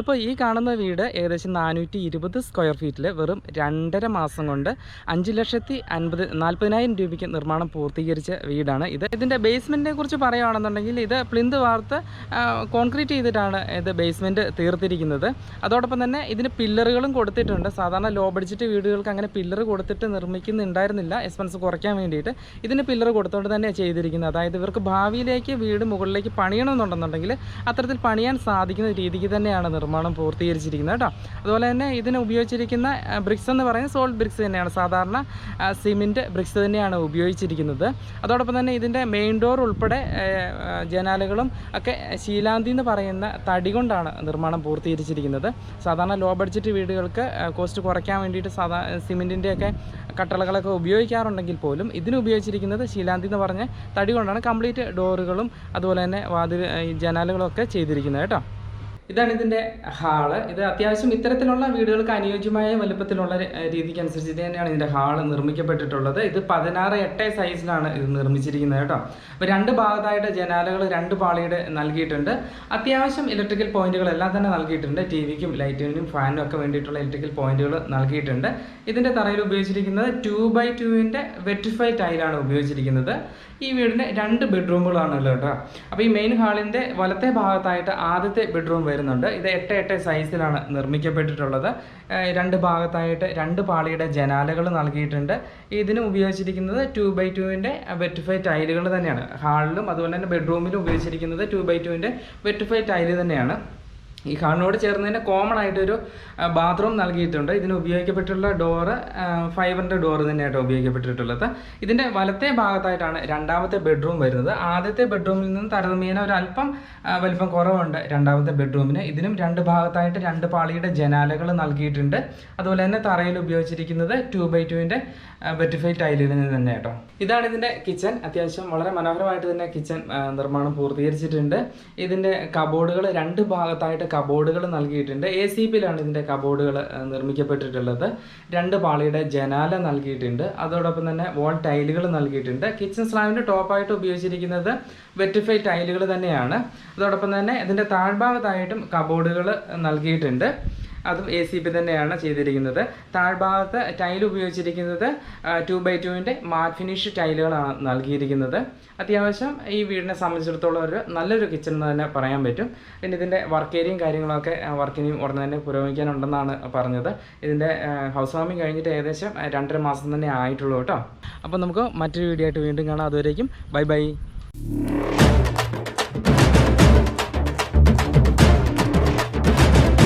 നമ്മളിപ്പോൾ ഈ കാണുന്ന വീട് ഏകദേശം നാനൂറ്റി ഇരുപത് സ്ക്വയർ ഫീറ്റിൽ വെറും രണ്ടര മാസം കൊണ്ട് അഞ്ച് ലക്ഷത്തി അൻപത് നാൽപ്പതിനായിരം രൂപയ്ക്ക് നിർമ്മാണം പൂർത്തീകരിച്ച വീടാണ് ഇത്. ഇതിന്റെ ബേസ്മെന്റിനെ കുറിച്ച് പറയുകയാണെന്നുണ്ടെങ്കിൽ ഇത് പ്ലിന്ത് വാർത്ത് കോൺക്രീറ്റ് ചെയ്തിട്ടാണ് ഇത് ബേസ്മെന്റ് തീർത്തിരിക്കുന്നത്. അതോടൊപ്പം തന്നെ ഇതിന് പില്ലറുകളും കൊടുത്തിട്ടുണ്ട്. സാധാരണ ലോ ബഡ്ജറ്റ് വീടുകൾക്ക് അങ്ങനെ പില്ലർ കൊടുത്തിട്ട് നിർമ്മിക്കുന്നുണ്ടായിരുന്നില്ല. എക്സ്പെൻസ് കുറയ്ക്കാൻ വേണ്ടിയിട്ട് ഇതിന് പില്ലർ കൊടുത്തുകൊണ്ട് തന്നെ ചെയ്തിരിക്കുന്നത്. അതായത് ഇവർക്ക് ഭാവിയിലേക്ക് വീട് മുകളിലേക്ക് പണിയണമെന്നുണ്ടെന്നുണ്ടെങ്കിൽ അത്തരത്തിൽ പണിയാൻ സാധിക്കുന്ന രീതിക്ക് തന്നെയാണ് നിർമ്മാണം പൂർത്തീകരിച്ചിരിക്കുന്നത് കേട്ടോ. അതുപോലെ തന്നെ ഇതിന് ഉപയോഗിച്ചിരിക്കുന്ന ബ്രിക്സ് എന്ന് പറയുന്നത് സോൾട്ട് ബ്രിക്സ് തന്നെയാണ്. സാധാരണ സിമെന്റ് ബ്രിക്സ് തന്നെയാണ് ഉപയോഗിച്ചിരിക്കുന്നത്. അതോടൊപ്പം തന്നെ ഇതിന്റെ മെയിൻ ഡോർ ഉൾപ്പെടെ ജനാലകളും ഒക്കെ ശീലാന്തി എന്ന് പറയുന്ന തടി കൊണ്ടാണ് നിർമ്മാണം പൂർത്തീകരിച്ചിരിക്കുന്നത്. സാധാരണ ലോ ബഡ്ജറ്റ് വീടുകൾക്ക് കോസ്റ്റ് കുറയ്ക്കാൻ വേണ്ടിയിട്ട് സാധാ സിമെന്റിന്റെയൊക്കെ കട്ടളകളൊക്കെ ഉപയോഗിക്കാറുണ്ടെങ്കിൽ പോലും ഇതിന് ഉപയോഗിച്ചിരിക്കുന്നത് ശീലാന്തി എന്ന് പറഞ്ഞ തടി കൊണ്ടാണ് കംപ്ലീറ്റ് ഡോറുകളും അതുപോലെ തന്നെ വാതിൽ ജനാലുകളൊക്കെ ജനാലുകളും ചെയ്തിരിക്കുന്നത് കേട്ടോ. ഇതാണ് ഇതിന്റെ ഹാൾ. ഇത് അത്യാവശ്യം ഇത്തരത്തിലുള്ള വീടുകൾക്ക് അനുയോജ്യമായ വലുപ്പത്തിലുള്ള രീതിക്കനുസരിച്ച് ഇത് തന്നെയാണ് ഇതിന്റെ ഹാൾ നിർമ്മിക്കപ്പെട്ടിട്ടുള്ളത്. ഇത് പതിനാറ് എട്ട് സൈസിലാണ് ഇത് നിർമ്മിച്ചിരിക്കുന്നത് കേട്ടോ. അപ്പോൾ രണ്ട് ഭാഗത്തായിട്ട് ജനാലകൾ രണ്ട് പാളിയുടെ നൽകിയിട്ടുണ്ട്. അത്യാവശ്യം ഇലക്ട്രിക്കൽ പോയിന്റുകളെല്ലാം തന്നെ നൽകിയിട്ടുണ്ട്. ടി വിക്കും ലൈറ്റിനും ഫാനും ഒക്കെ വേണ്ടിയിട്ടുള്ള ഇലക്ട്രിക്കൽ പോയിന്റുകൾ നൽകിയിട്ടുണ്ട്. ഇതിന്റെ തറയിൽ ഉപയോഗിച്ചിരിക്കുന്നത് ടു ബൈ ടുവിന്റെ വെറ്റിഫൈ ടൈലാണ് ഉപയോഗിച്ചിരിക്കുന്നത്. ഈ വീടിന് രണ്ട് ബെഡ്റൂമുകളാണുള്ളത് കേട്ടോ. അപ്പോൾ ഈ മെയിൻ ഹാളിന്റെ വലത്തെ ഭാഗത്തായിട്ട് ആദ്യത്തെ ബെഡ്റൂം വരുന്നുണ്ട്. ഇത് എട്ട് എട്ട് സൈസിലാണ് നിർമ്മിക്കപ്പെട്ടിട്ടുള്ളത്. രണ്ട് ഭാഗത്തായിട്ട് രണ്ട് പാളിയുടെ ജനാലകൾ നൽകിയിട്ടുണ്ട്. ഇതിന് ഉപയോഗിച്ചിരിക്കുന്നത് ടു ബൈ ടുവിന്റെ വെറ്റിഫൈ ടൈലുകൾ തന്നെയാണ്. ഹാളിലും അതുപോലെ തന്നെ ബെഡ്റൂമിലും ഉപയോഗിച്ചിരിക്കുന്നത് ടു ബൈ ടുവിന്റെ വെറ്റിഫൈ ടൈൽ തന്നെയാണ്. ഈ ഹാളിനോട് ചേർന്ന് തന്നെ കോമൺ ആയിട്ടൊരു ബാത്റൂം നൽകിയിട്ടുണ്ട്. ഇതിന് ഉപയോഗിക്കപ്പെട്ടുള്ള ഡോറ് ഫൈബറിന്റെ ഡോറ് തന്നെയായിട്ട് ഉപയോഗിക്കപ്പെട്ടിട്ടുള്ളത്. ഇതിന്റെ വലത്തെ ഭാഗത്തായിട്ടാണ് രണ്ടാമത്തെ ബെഡ്റൂം വരുന്നത്. ആദ്യത്തെ ബെഡ്റൂമിൽ നിന്ന് താരതമ്യേന ഒരു അല്പം വലിപ്പം കുറവുണ്ട് രണ്ടാമത്തെ ബെഡ്റൂമിന് ഇതിനും രണ്ട് ഭാഗത്തായിട്ട് രണ്ട് പാളിയുടെ ജനാലകൾ നൽകിയിട്ടുണ്ട്. അതുപോലെ തന്നെ തറയിൽ ഉപയോഗിച്ചിരിക്കുന്നത് ടു ബൈ ടുവിന്റെ വെറ്റിഫൈ ടൈലിൽ നിന്ന് തന്നെ കേട്ടോ. ഇതാണ് ഇതിന്റെ കിച്ചൺ അത്യാവശ്യം വളരെ മനോഹരമായിട്ട് തന്നെ കിച്ചൺ നിർമ്മാണം പൂർത്തീകരിച്ചിട്ടുണ്ട്. ഇതിന്റെ കബോർഡുകൾ രണ്ട് ഭാഗത്തായിട്ട് കബോർഡുകൾ നൽകിയിട്ടുണ്ട്. എ സി പിയിലാണ് ഇതിന്റെ കബോർഡുകൾ നിർമ്മിക്കപ്പെട്ടിട്ടുള്ളത്. രണ്ട് പാളിയുടെ ജനാല നൽകിയിട്ടുണ്ട്. അതോടൊപ്പം തന്നെ വോൾ ടൈലുകൾ നൽകിയിട്ടുണ്ട്. കിച്ചൺ സ്ലാബിന്റെ ടോപ്പായിട്ട് ഉപയോഗിച്ചിരിക്കുന്നത് വെറ്റിഫൈ ടൈലുകൾ തന്നെയാണ്. അതോടൊപ്പം തന്നെ ഇതിന്റെ താഴ്ഭാഗത്തായിട്ടും കബോർഡുകൾ നൽകിയിട്ടുണ്ട്. അതും എ സി പി തന്നെയാണ് ചെയ്തിരിക്കുന്നത്. താഴ്ഭാഗത്ത് ടൈൽ ഉപയോഗിച്ചിരിക്കുന്നത് ടു ബൈ ടുവിന്റെ മാറ്റ് ഫിനിഷ് ടൈലുകളാണ് നൽകിയിരിക്കുന്നത്. അത്യാവശ്യം ഈ വീടിനെ സംബന്ധിച്ചിടത്തോളം ഒരു നല്ലൊരു കിച്ചൺ എന്ന് തന്നെ പറയാൻ പറ്റും. പിന്നെ ഇതിന്റെ വർക്ക് ഏരിയയും കാര്യങ്ങളൊക്കെ വർക്കിനെയും ഉടനെ തന്നെ പുരോഗമിക്കാനുണ്ടെന്നാണ് പറഞ്ഞത്. ഇതിന്റെ ഹൗസ് വാമിങ് കഴിഞ്ഞിട്ട് ഏകദേശം രണ്ടര മാസം തന്നെ ആയിട്ടുള്ളൂ കേട്ടോ. അപ്പോൾ നമുക്ക് മറ്റൊരു വീഡിയോ ആയിട്ട് വീണ്ടും കാണാം. അതുവരേക്കും ബൈ ബൈ.